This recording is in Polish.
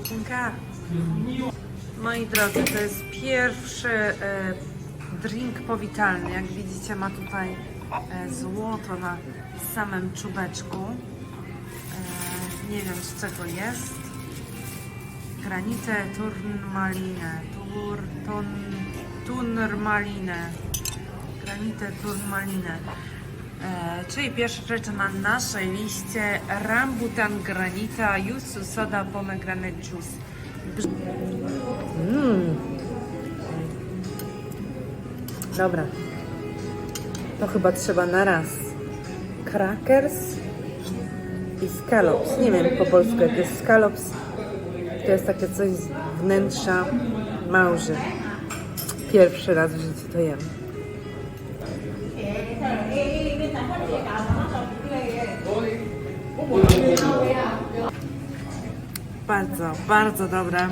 Coca. Moi drodzy, to jest pierwszy e, drink powitalny. Jak widzicie, ma tutaj e, złoto na samym czubeczku. E, nie wiem z czego jest. Granite turmaline. Tur, ton, tunmaline. Granite turmaline. E, czyli pierwsza rzecz na naszej liście rambutan granita yuzu soda pomegranate juice. Mmm. Dobra. To chyba trzeba na raz. Crackers i scallops. Nie wiem po polsku jak jest scallops. To jest takie coś z wnętrza małży. Pierwszy raz w życiu to jem. Bardzo, bardzo dobre.